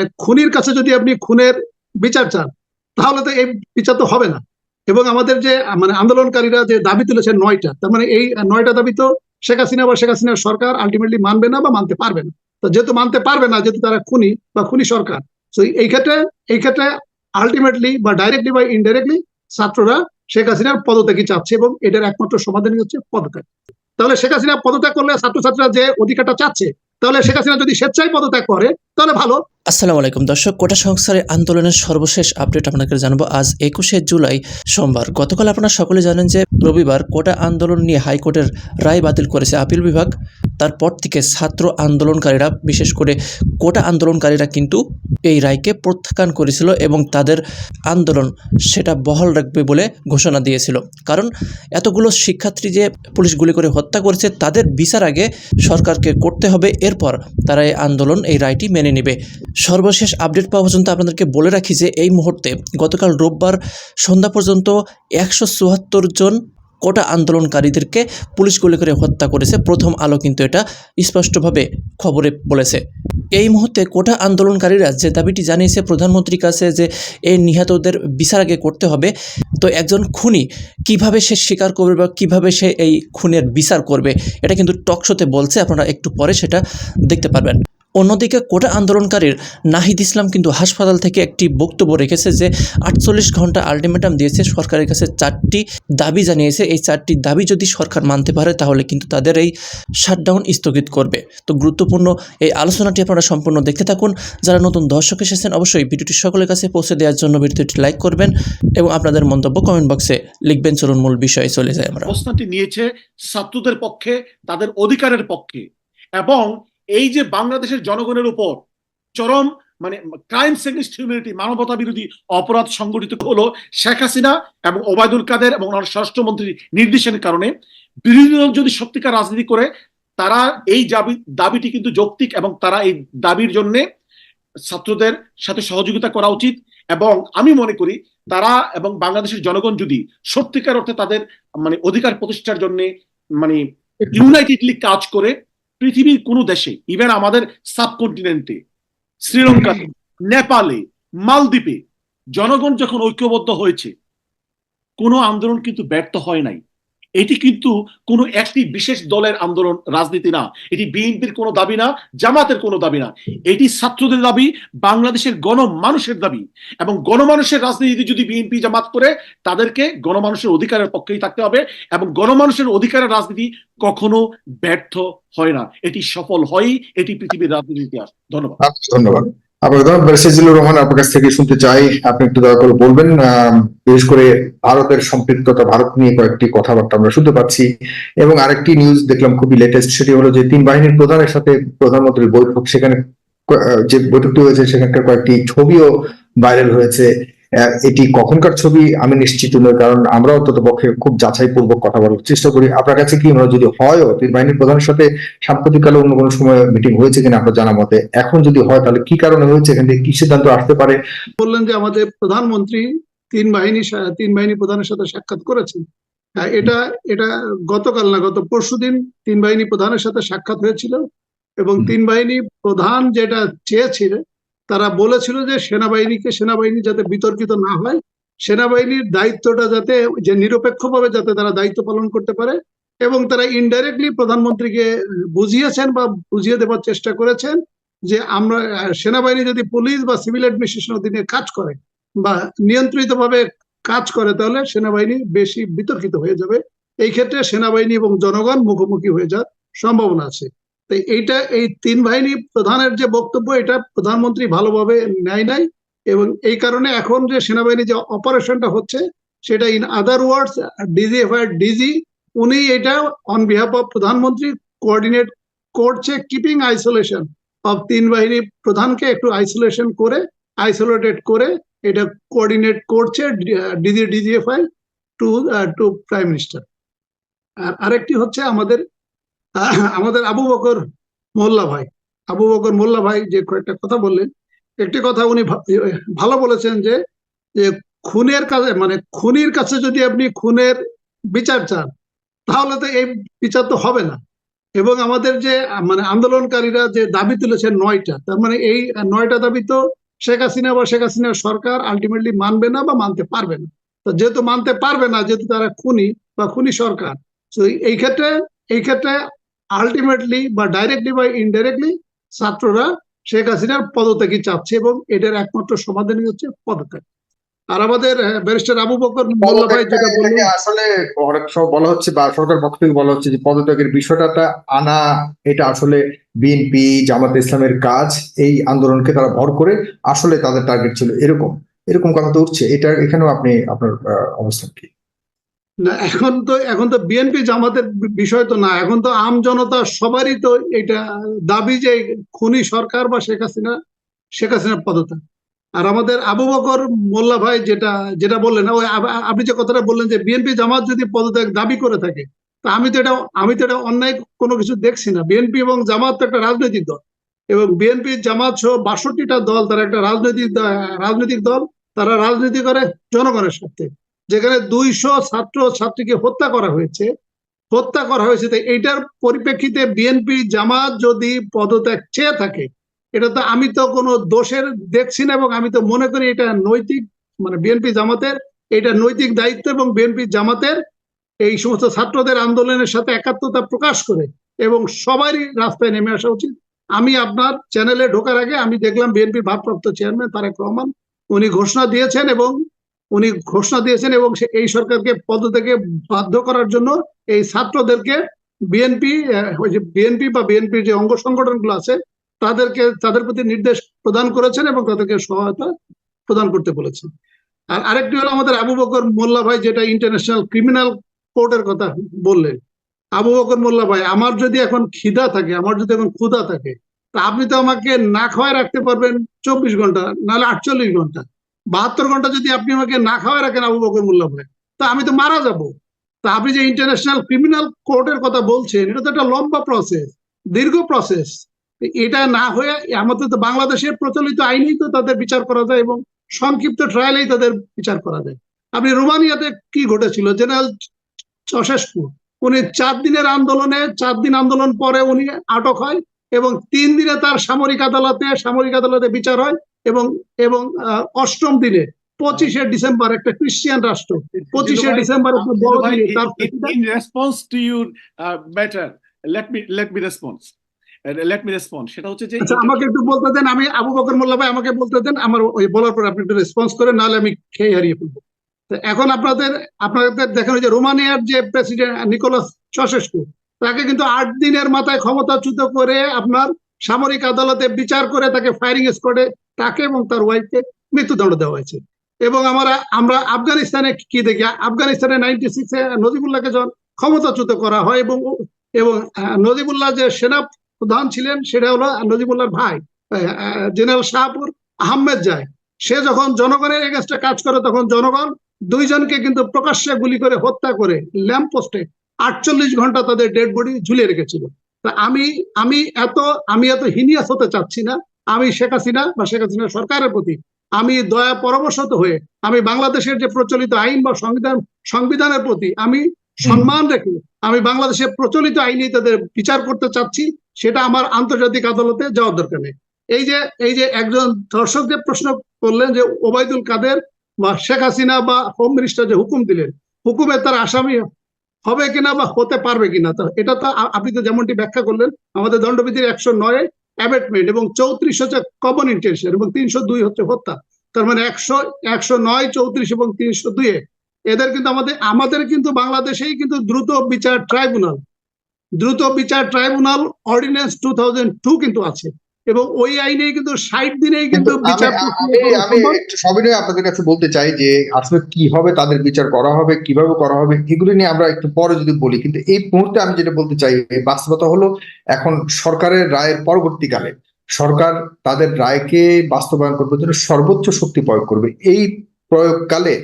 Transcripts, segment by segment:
মানে খুনির কাছে যদি আপনি খুনের বিচার চান, তাহলে তো এই বিচার তো হবে না। এবং আমাদের যে মানে আন্দোলনকারীরা যে দাবি তুলেছেন নয়টা, তার মানে এই নয়টা দাবি তো শেখ হাসিনা বা শেখ হাসিনার সরকার আলটিমেটলি মানবে না বা মানতে পারবে না। তো যেহেতু মানতে পারবে না, যেহেতু তারা খুনি বা খুনি সরকার, তো এই ক্ষেত্রে এই ক্ষেত্রে আলটিমেটলি বা ডাইরেক্টলি বা ইনডাইরেক্টলি ছাত্ররা শেখ হাসিনার পদত্যাগই চাচ্ছে এবং এটার একমাত্র সমাধানই হচ্ছে পদত্যাগ। তাহলে শেখ হাসিনা পদত্যাগ করলে ছাত্রছাত্রীরা যে অধিকারটা চাচ্ছে, তাহলে শেখ হাসিনা যদি স্বেচ্ছায় পদত্যাগ করে, তাহলে ভালো। আসসালামু আলাইকুম। দর্শক, কোটা সংস্কারের আন্দোলনের সর্বশেষ আপডেট আপনাদের জানাব আজ একুশে জুলাই সোমবার। গতকাল আপনারা সকলে জানেন যে রবিবার কোটা আন্দোলন নিয়ে হাইকোর্টের রায় বাতিল করেছে আপিল বিভাগ। তারপর থেকে ছাত্র আন্দোলনকারীরা, বিশেষ করে কোটা আন্দোলনকারীরা কিন্তু এই রায়কে প্রত্যাখ্যান করেছিল এবং তাদের আন্দোলন সেটা বহাল রাখবে বলে ঘোষণা দিয়েছিল। কারণ এতগুলো শিক্ষার্থী যে পুলিশ গুলি করে হত্যা করেছে, তাদের বিচার আগে সরকারকে করতে হবে। এরপর তারা এই আন্দোলন, এই রায়টি মেনে নেবে। সর্বশেষ আপডেট পাওয়া পর্যন্ত আপনাদেরকে বলে রাখি যে এই মুহূর্তে গতকাল রোববার সন্ধ্যা পর্যন্ত একশো চুয়াত্তর জন কোটা আন্দোলনকারীদেরকে পুলিশ গুলি করে হত্যা করেছে। প্রথম আলো কিন্তু এটা স্পষ্টভাবে খবরে বলেছে। এই মুহূর্তে কোটা আন্দোলনকারীরা যে দাবিটি জানিয়েছে প্রধানমন্ত্রীর কাছে যে এই নিহতদের বিচার আগে করতে হবে, তো একজন খুনি কীভাবে সে স্বীকার করবে বা কীভাবে সে এই খুনের বিচার করবে, এটা কিন্তু টকশোতে বলছে। আপনারা একটু পরে সেটা দেখতে পারবেন। অন্যদিকে কোটা আন্দোলনকারীর নাহিদ ইসলাম কিন্তু হাসপাতাল থেকে একটি বক্তব্য রেখেছে যে আটচল্লিশ ঘণ্টা আলটিমেটাম দিয়েছে, সরকারের কাছে চারটি দাবি জানিয়েছে। এই চারটি দাবি যদি সরকার মানতে পারে, তাহলে কিন্তু তাদের এই শাটডাউন স্থগিত করবে। তো গুরুত্বপূর্ণ এই আলোচনাটি আপনারা সম্পূর্ণ দেখতে থাকুন। যারা নতুন দর্শক এসেছেন, অবশ্যই ভিডিওটি সকলের কাছে পৌঁছে দেওয়ার জন্য ভিডিওটি লাইক করবেন এবং আপনাদের মন্তব্য কমেন্ট বক্সে লিখবেন। চলুন, মূল বিষয়ে চলে যায় আমরা। অবস্থানটি নিয়েছে ছাত্রদের পক্ষে, তাদের অধিকারের পক্ষে এবং এই যে বাংলাদেশের জনগণের উপর চরম মানে ক্রাইম এগেন্স্ট হিউম্যানিটি মানবতা বিরোধী অপরাধ সংগঠিত হলো শেখ হাসিনা এবং ওবায়দুল কাদের এবং স্বরাষ্ট্রমন্ত্রীর নির্দেশের কারণে। বিরোধী দল যদি সত্যিকার রাজনীতি করে, তারা এই দাবি দাবিটি কিন্তু যৌক্তিক এবং তারা এই দাবির জন্য ছাত্রদের সাথে সহযোগিতা করা উচিত এবং আমি মনে করি তারা এবং বাংলাদেশের জনগণ যদি সত্যিকার অর্থে তাদের মানে অধিকার প্রতিষ্ঠার জন্য মানে ইউনাইটেডলি কাজ করে পৃথিবীর কোন দেশে ইভেন আমাদের সাবকন্টিনেন্টে, শ্রীলঙ্কা, নেপালে, মালদ্বীপে, জনগণ যখন ঐক্যবদ্ধ হয়েছে, কোনো আন্দোলন কিন্তু ব্যর্থ হয় নাই। এটি কিন্তু কোনো একটি বিশেষ দলের আন্দোলন রাজনীতি না। এটি বিএনপির কোনো দাবি না জামাতের কোনো দাবি না। এটি ছাত্রদের দাবি বাংলাদেশের গণমানুষের দাবি। এবং গণমানুষের রাজনীতি যদি বিএনপি জামাত করে তাদেরকে গণমানুষের অধিকারের পক্ষেই থাকতে হবে এবং গণমানুষের অধিকারের রাজনীতি কখনো ব্যর্থ হয় না। এটি সফল হয়ই এটি পৃথিবীর রাজনীতির ইতিহাস। ধন্যবাদ। আচ্ছা, ধন্যবাদ। আপনাকে ধন্যবাদ। ব্যারিস্টার জিল্লুর রহমান আপনার কাছ থেকে শুনতে চাই। আপনি একটু দয়া করে বলবেন বিশেষ করে ভারতের সম্পৃক্ততা, ভারত নিয়ে কয়েকটি কথাবার্তা আমরা শুনতে পাচ্ছি। এবং আরেকটি নিউজ দেখলাম খুবই লেটেস্ট সেটি হলো যে তিন বাহিনীর প্রধানের সাথে প্রধানমন্ত্রীর বৈঠক, সেখানে যে বৈঠকটি হয়েছে, সেখানকার কয়েকটি ছবিও ভাইরাল হয়েছে। এটি কখনকার ছবি আমি নিশ্চিত নই কারণ আমরা অন্তত পক্ষে খুব যাচাই পূর্বক কথা বলার চেষ্টা করি। আপনার কাছে কি হয় যদি হয়ও তিন বাহিনীর প্রধানের সাথে সাম্প্রতিককালে অন্য কোনো সময় মিটিং হয়েছে কিনা আপনার জানা মতে? এখন যদি হয় তাহলে কি কারণে হয়েছে? এখান থেকে কি সিদ্ধান্ত আসতে পারে? বললেন যে আমাদের প্রধানমন্ত্রী তিন বাহিনী তিন বাহিনী প্রধানের সাথে সাক্ষাৎ করেছেন। হ্যাঁ, এটা এটা গতকাল না গত পরশুদিন তিন বাহিনী প্রধানের সাথে সাক্ষাৎ হয়েছিল এবং তিন বাহিনী প্রধান যেটা চেয়েছিল তারা বলেছিল যে সেনাবাহিনীকে, সেনাবাহিনী যাতে বিতর্কিত না হয়, সেনাবাহিনীর দায়িত্বটা যাতে, যে নিরপেক্ষভাবে যাতে তারা দায়িত্ব পালন করতে পারে এবং তারা ইনডাইরেক্টলি প্রধানমন্ত্রীকে বুঝিয়েছেন বা বুঝিয়ে দেওয়ার চেষ্টা করেছেন যে আমরা, সেনাবাহিনী যদি পুলিশ বা সিভিল অ্যাডমিনিস্ট্রেশন অধীনে কাজ করে বা নিয়ন্ত্রিত ভাবে কাজ করে, তাহলে সেনাবাহিনী বেশি বিতর্কিত হয়ে যাবে। এই ক্ষেত্রে সেনাবাহিনী এবং জনগণ মুখোমুখি হয়ে যাওয়ার সম্ভাবনা আছে। তো এইটা, এই তিন বাহিনী প্রধানের যে বক্তব্য, এটা প্রধানমন্ত্রী ভালোভাবে নেয় নাই এবং এই কারণে এখন যে সেনাবাহিনী যে অপারেশনটা হচ্ছে, সেটা in other words DGFI DG উনি এটা অন বিহাফ অফ প্রধানমন্ত্রী কোঅর্ডিনেট করছে কিপিং আইসোলেশন অফ তিন বাহিনী প্রধানকে একটু আইসোলেশন করে আইসোলেটেড করে এটা কোঅর্ডিনেট করছে DG DGFI to to prime minister আর আরেকটি হচ্ছে আমাদের আমাদের আবু বকর মোল্লা ভাই, আবু বকর মোল্লা ভাই যে কয়েকটা কথা বললেন, একটি কথা উনি ভালো বলেছেন যে খুনের কাছে মানে খুনির কাছে যদি আপনি খুনের বিচার চান, তাহলে তো এই বিচার তো হবে না। এবং আমাদের যে মানে আন্দোলনকারীরা যে দাবি তুলেছে নয়টা, তার মানে এই নয়টা দাবি তো শেখ হাসিনা বা শেখ হাসিনার সরকার আলটিমেটলি মানবে না বা মানতে পারবে না। তো যেহেতু মানতে পারবে না, যেহেতু তারা খুনি বা খুনি সরকার, তো এই ক্ষেত্রে এই ক্ষেত্রে আলটিমেটলি বা ডাইরেক্টলি বা ইনডাইরেক্টলি ছাত্ররা শেখ হাসিনার পদত্যাগই চাচ্ছে এবং এটার একমাত্র সমাধানই হচ্ছে পদত্যাগ। আর আমাদের ব্যারিস্টার আবু বকর মোল্লা ভাই যেটা বললেন আসলে অনেক সময় বলা হচ্ছে বা সরকার পক্ষ থেকে বলা হচ্ছে যে পদত্যাগের বিষয়টা আনা এটা আসলে বিএনপি জামাত ইসলামের কাজ এই আন্দোলনকে তারা ভর করে আসলে তাদের টার্গেট ছিল এরকম। এরকম কথা তো উঠছে। এটা এখানেও আপনি আপনার অবস্থান কি? না, এখন তো এখন তো বিএনপি জামাতের বিষয় তো না, এখন তো আম জনতা সবারই তো এটা দাবি যে খুনি সরকার বা শেখ হাসিনা, শেখ হাসিনার পদত্যাগ। আর আমাদের আবু বকর মোল্লা ভাই যেটা যেটা বললেন, ওই আপনি যে কথাটা বললেন যে বিএনপি জামাত যদি পদত্যাগ দাবি করে থাকে, তা আমি তো এটা, আমি তো এটা অন্যায় কোনো কিছু দেখছি না। বিএনপি এবং জামাত তো একটা রাজনৈতিক দল। এবং বিএনপি জামাত সহ বাষট্টিটা দল, তারা একটা রাজনৈতিক রাজনৈতিক দল, তারা রাজনীতি করে, জনগণের সাথে যেখানে দুইশো ছাত্র ছাত্রীকে হত্যা করা হয়েছে, হত্যা করা হয়েছে তো এইটার পরিপ্রেক্ষিতে বিএনপি জামাত যদি পদত্যাগ চেয়ে থাকে, এটা তো আমি তো কোনো দোষের দেখছি না এবং আমি তো মনে করি এটা নৈতিক মানে বিএনপি জামাতের, এটা নৈতিক দায়িত্ব এবং বিএনপি জামাতের এই সমস্ত ছাত্রদের আন্দোলনের সাথে একাত্মতা প্রকাশ করে এবং সবারই রাস্তায় নেমে আসা উচিত। আমি আপনার চ্যানেলে ঢোকার আগে আমি দেখলাম বিএনপির ভারপ্রাপ্ত চেয়ারম্যান তারেক রহমান, উনি ঘোষণা দিয়েছেন এবং উনি ঘোষণা দিয়েছেন এবং এই সরকারকে পদ থেকে বাধ্য করার জন্য এই ছাত্রদেরকে বিএনপি ওই যে বিএনপি বা বিএনপির যে অঙ্গ সংগঠনগুলো আছে, তাদেরকে, তাদের প্রতি নির্দেশ প্রদান করেছেন এবং তাদেরকে সহায়তা প্রদান করতে বলেছেন। আর আরেকটি হলো আমাদের আবু বকর মোল্লা ভাই, যেটা ইন্টারন্যাশনাল ক্রিমিনাল কোর্টের কথা বললেন। আবু বকর মোল্লা ভাই, আমার যদি এখন খিদা থাকে, আমার যদি এখন ক্ষুধা থাকে, তা আপনি তো আমাকে না খাওয়ায় রাখতে পারবেন চব্বিশ ঘণ্টা, নাহলে আটচল্লিশ ঘণ্টা। বাহাত্তর ঘণ্টা যদি আপনি আমাকে না খাওয়ায় রাখেন আবু বকর মোল্লা ভাই, তা আমি তো মারা যাব। তা আপনি যে ইন্টারন্যাশনাল ক্রিমিনাল কোর্টের কথা বলছেন, এটা তো একটা লম্বা প্রসেস দীর্ঘ প্রসেস এটা না হয়ে আমাদের তো বাংলাদেশের প্রচলিত আইনেই তো তাদের বিচার করা যায় এবং সংক্ষিপ্ত ট্রায়ালেই তাদের বিচার করা যায়। আপনি রোমানিয়াতে কি ঘটেছিল? জেনারেল চশেস্কু উনি চার দিনের আন্দোলনে, চার দিন আন্দোলন পরে উনি আটক হয় এবং তিন দিনে তার সামরিক আদালতে সামরিক আদালতে বিচার হয়। এবং এবং অষ্টম দিনে পঁচিশে ডিসেম্বর একটা ক্রিশ্চিয়ান রাষ্ট্র পঁচিশে ডিসেম্বর. সেটা হচ্ছে যে আচ্ছা আমাকে একটু বলতে দেন আমি আবু বকর মোল্লা ভাই আমাকে বলতে দেন আমার ওই বলার পর আপনি একটু রেসপন্স করেন নাহলে আমি খেয়ে হারিয়ে ফেলব এখন আপনাদের আপনাদের দেখেন যে রোমানিয়ার যে প্রেসিডেন্ট নিকোলাস চশেস্কু তাকে কিন্তু আট দিনের মাথায় ক্ষমতাচ্যুত করে আপনার সামরিক আদালতে বিচার করে তাকে ফায়ারিং স্কোয়াডে তাকে এবং তার ওয়াইফকে মৃত্যুদণ্ড দেওয়া হয়েছে। এবং আমরা আমরা আফগানিস্তানে কি দেখি? আফগানিস্তানে নাইনটি সিক্সে নজিবুল্লাহকে যখন ক্ষমতাচ্যুত করা হয় এবং এবং নজিবুল্লাহ যে সেনা প্রধান ছিলেন, সেটা হলো নজিবুল্লাহর ভাই জেনারেল শাহপুর আহমেদ যায় সে যখন জনগণের এগেনস্টে কাজ করে, তখন জনগণ দুইজনকে কিন্তু প্রকাশ্যে গুলি করে হত্যা করে ল্যাম্প পোস্টে আটচল্লিশ ঘণ্টা তাদের ডেড বডি ঝুলিয়ে রেখেছিল। তা আমি আমি এত আমি এত হিনিয়াস হতে চাচ্ছি না। আমি শেখ হাসিনা বা শেখ হাসিনা সরকারের প্রতি আমি দয়া পরামর্শত হয়ে আমি বাংলাদেশের যে প্রচলিত আইন বা সংবিধান সংবিধানের প্রতি আমি সম্মান রেখে আমি বাংলাদেশের প্রচলিত আইনে তাদের বিচার করতে চাচ্ছি সেটা আমার আন্তর্জাতিক আদালতে যাওয়ার দরকার নেই। এই যে এই যে একজন দর্শক যে প্রশ্ন করলেন যে ওবায়দুল কাদের বা শেখ হাসিনা বা হোম মিনিস্টার যে হুকুম দিলেন হুকুমে তার আসামি হবে কিনা বা হতে পারবে কিনা তো এটা তো আপনি তো যেমনটি ব্যাখ্যা করলেন আমাদের দণ্ডবিধির একশো নয় অ্যাবেটমেন্ট এবং চৌত্রিশ হচ্ছে কমন ইন্টেনশন এবং তিনশো দুই হচ্ছে হত্যা। তার মানে একশো একশো নয়, চৌত্রিশ এবং তিনশো দুইয়ে। এদের কিন্তু আমাদের আমাদের কিন্তু বাংলাদেশেই কিন্তু দ্রুত বিচার ট্রাইব্যুনাল। দ্রুত বিচার tribunal ordinance two thousand two কিন্তু আছে। এবং ওই আইনে কিন্তু ষাট দিনেই কিন্তু বিচার আমি। একটু সবিনয় আপনাদের কাছে বলতে চাই যে আসলে কি হবে তাদের বিচার করা হবে কীভাবে করা হবে এগুলি নিয়ে আমরা একটু পরে যদি বলি কিন্তু এই মুহূর্তে আমি যেটা বলতে চাই বাস্তবতা হলো এখন সরকারের রায়ের পরবর্তীকালে সরকার তাদের রায়কে বাস্তবায়ন করবার জন্য সর্বোচ্চ শক্তি প্রয়োগ করবে এই প্রয়োগকালে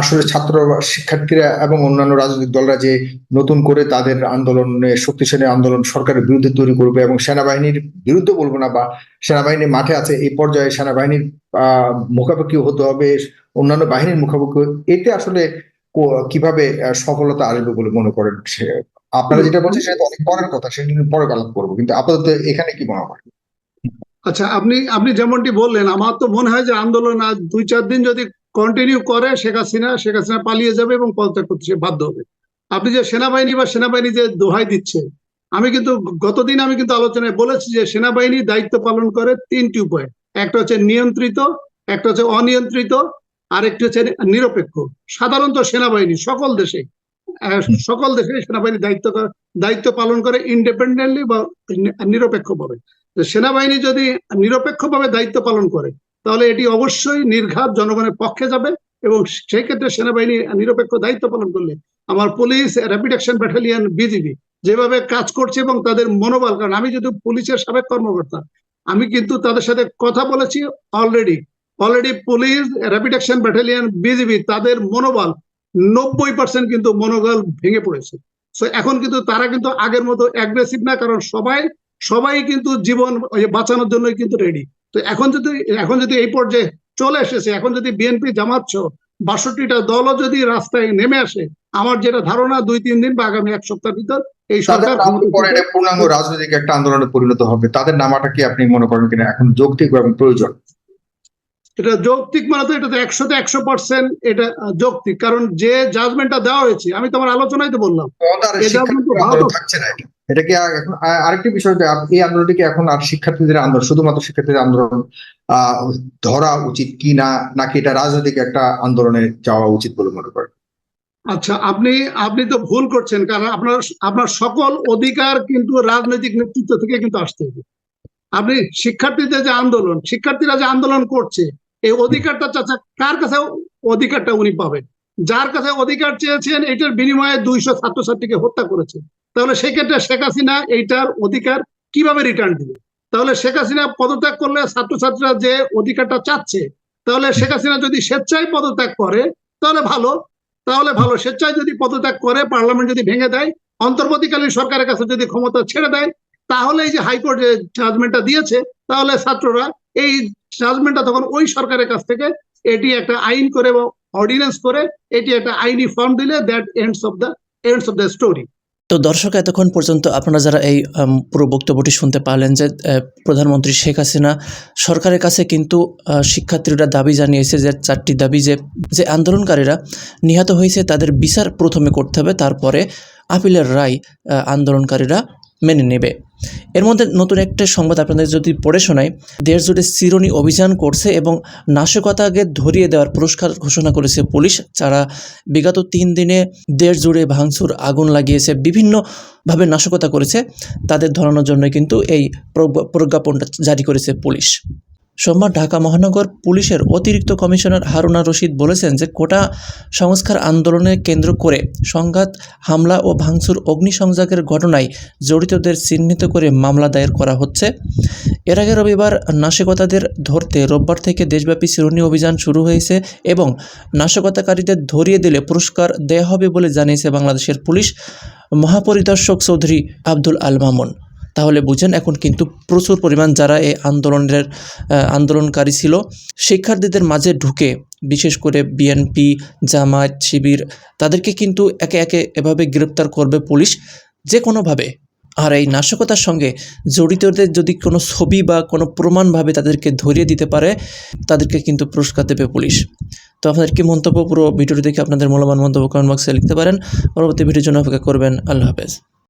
আসলে ছাত্র শিক্ষার্থীরা এবং অন্যান্য রাজনৈতিক দলরা যে নতুন করে তাদের আন্দোলনে শক্তিশালী আন্দোলন সরকারের বিরুদ্ধে তৈরি করবে এবং সেনাবাহিনীর বিরুদ্ধে বলব না বা সেনাবাহিনী মাঠে আছে, এই পর্যায়ে সেনাবাহিনীর মুখাপেক্ষি হতে হবে, অন্যান্য বাহিনীর মুখাপেক্ষি এতে আসলে কীভাবে সফলতা আসবে বলে মনে করেন আপনারা যেটা বলছেন সেটা অনেক পরের কথা, সেটা পরে আলাপ করব, কিন্তু আপাতত এখানে কি মনে হয় আচ্ছা আপনি আপনি যেমনটি বললেন, আমার তো মনে হয় যে আন্দোলন আজ দুই, চার দিন যদি কন্টিনিউ করে, শেখ হাসিনা শেখ হাসিনা পালিয়ে যাবে এবং পদত্যাগ করতে বাধ্য হবে। আপনি যে সেনাবাহিনী বা সেনাবাহিনী যে দোহাই দিচ্ছে, আমি কিন্তু গতদিন আমি কিন্তু আলোচনায় বলেছি যে সেনাবাহিনী দায়িত্ব পালন করে তিনটি উপায়। একটা হচ্ছে নিয়ন্ত্রিত, একটা হচ্ছে অনিয়ন্ত্রিত, আরেকটি হচ্ছে নিরপেক্ষ। সাধারণত সেনাবাহিনী, সকল দেশে সকল দেশে সেনাবাহিনী দায়িত্ব দায়িত্ব পালন করে ইন্ডিপেন্ডেন্টলি বা নিরপেক্ষভাবে। সেনাবাহিনী যদি নিরপেক্ষভাবে দায়িত্ব পালন করে তাহলে এটি অবশ্যই নির্ঘাত জনগণের পক্ষে যাবে এবং সেই ক্ষেত্রে সেনাবাহিনী নিরপেক্ষ দায়িত্ব পালন করলে আমার police rapid action battalion BGB যেভাবে কাজ করছে এবং তাদের মনোবল, কারণ আমি যদি পুলিশের সাবেক কর্মকর্তা, আমি কিন্তু তাদের সাথে কথা বলেছি already already police rapid action battalion BGB তাদের মনোবল নব্বই পার্সেন্ট কিন্তু মনোবল ভেঙে পড়েছে। সো এখন কিন্তু তারা কিন্তু আগের মতো অ্যাগ্রেসিভ না, কারণ সবাই সবাই কিন্তু জীবন বাঁচানোর জন্যই কিন্তু রেডি তো এখন যদি এখন যদি এই পর্যায়ে চলে এসেছে এখন যদি বিএনপি সহ বাষট্টিটা দলও যদি রাস্তায় নেমে আসে আমার যেটা ধারণা দুই তিন দিন বা আগামী এক সপ্তাহের ভিতর এই সরকার পূর্ণাঙ্গ রাজনৈতিক একটা আন্দোলনে পরিণত হবে। তাদের নামাটা কি আপনি মনে করেন কিনা? এখন যৌক্তিক এবং প্রয়োজন। এটা যৌক্তিক মানে তো এটা তো একশোতে একশো পার্সেন্ট এটা যৌক্তিক। কারণ যে জাজমেন্টটা দেওয়া হয়েছে আমি তোমার আলোচনায় তো বললাম। এটা কিন্তু ভালো। থাকছে না এটা। কি এখন আরেকটি বিষয় এই আন্দোলনটিকে এখন আর শিক্ষার্থীদের আন্দোলন, শুধুমাত্র শিক্ষার্থীদের আন্দোলন ধরা উচিত কি না, নাকি এটা রাজনৈতিক একটা আন্দোলনে যাওয়া উচিত বলে মনে করেন? আচ্ছা আপনি আপনি তো ভুল করছেন, কারণ আপনার আপনার সকল অধিকার কিন্তু রাজনৈতিক নেতৃত্ব থেকে কিন্তু আসতে হবে। আপনি শিক্ষার্থীদের যে আন্দোলন, শিক্ষার্থীরা যে আন্দোলন করছে, এই অধিকারটা চাচা, কার কাছে অধিকারটা উনি পাবেন? যার কাছে অধিকার চেয়েছেন, এটার বিনিময়ে দুইশো ছাত্রছাত্রীকে হত্যা করেছে। তাহলে সেক্ষেত্রে শেখ হাসিনা এইটার অধিকার কীভাবে রিটার্ন দিবে? তাহলে শেখ হাসিনা পদত্যাগ করলে ছাত্রছাত্রীরা যে অধিকারটা চাচ্ছে, তাহলে শেখ হাসিনা যদি স্বেচ্ছায় পদত্যাগ করে, তাহলে ভালো। তাহলে ভালো, স্বেচ্ছায় যদি পদত্যাগ করে, পার্লামেন্ট যদি ভেঙে দেয়, অন্তর্বর্তীকালীন সরকারের কাছে যদি ক্ষমতা ছেড়ে দেয়, তাহলে এই যে হাইকোর্ট যে জাজমেন্টটা দিয়েছে, তাহলে ছাত্ররা এই জাজমেন্টটা তখন ওই সরকারের কাছ থেকে এটি একটা আইন করে বা অর্ডিন্যান্স করে, এটি একটা আইনি ফর্ম দিলে that ends of the ends of the story তো দর্শক, এতক্ষণ পর্যন্ত আপনারা যারা এই পুরো বক্তব্যটি শুনতে পারলেন যে প্রধানমন্ত্রী শেখ হাসিনা সরকারের কাছে কিন্তু শিক্ষার্থীরা দাবি জানিয়েছে যে, চারটি দাবি যে যে আন্দোলনকারীরা নিহত হয়েছে তাদের বিচার প্রথমে করতে হবে, তারপরে আপিলের রায় আন্দোলনকারীরা মেনে নেবে। এর মধ্যে নতুন একটা সংবাদ আপনাদের যদি পড়ে শোনায় দেশ জুড়ে চিরুনি অভিযান করছে এবং নাশকতাকে ধরিয়ে দেওয়ার পুরস্কার ঘোষণা করেছে পুলিশ, যারা বিগত তিন দিনে দেশ জুড়ে ভাঙচুর, আগুন লাগিয়েছে, বিভিন্নভাবে নাশকতা করেছে, তাদের ধরানোর জন্য কিন্তু এই প্রজ্ঞা- প্রজ্ঞাপনটা জারি করেছে পুলিশ। সোমবার ঢাকা মহানগর পুলিশের অতিরিক্ত কমিশনার হারুনা রশিদ বলেছেন যে কোটা সংস্কার আন্দোলনে কেন্দ্র করে সংঘাত, হামলা ও ভাঙচুর অগ্নিসংযোগের ঘটনায় জড়িতদের চিহ্নিত করে মামলা দায়ের করা হচ্ছে। এর আগে রবিবার নাশকতাদের ধরতে রোববার থেকে দেশব্যাপী চিরুনি অভিযান শুরু হয়েছে এবং নাশকতাকারীদের ধরিয়ে দিলে পুরস্কার দেয়া হবে বলে জানিয়েছে বাংলাদেশের পুলিশ মহাপরিদর্শক চৌধুরী আব্দুল আল মামুন। তাহলে বুঝেন, এখন কিন্তু প্রচুর পরিমাণ যারা এই আন্দোলনের আন্দোলনকারী ছিল, শিক্ষার্থীদের মাঝে ঢুকে, বিশেষ করে বিএনপি, জামায়াত, শিবির, তাদেরকে কিন্তু একে একে এভাবে গ্রেপ্তার করবে পুলিশ যে কোনোভাবে আর এই নাশকতার সঙ্গে জড়িতদের যদি কোনো ছবি বা কোনো প্রমাণভাবে তাদেরকে ধরিয়ে দিতে পারে, তাদেরকে কিন্তু পুরস্কার দেবে পুলিশ। তো আপনাদের কি মন্তব্য? পুরো ভিডিওটি দেখে আপনাদের মূল্যবান মন্তব্য কমেন্ট বক্সে লিখতে পারেন। পরবর্তী ভিডিওর জন্য অপেক্ষা করবেন। আল্লাহ হাফেজ।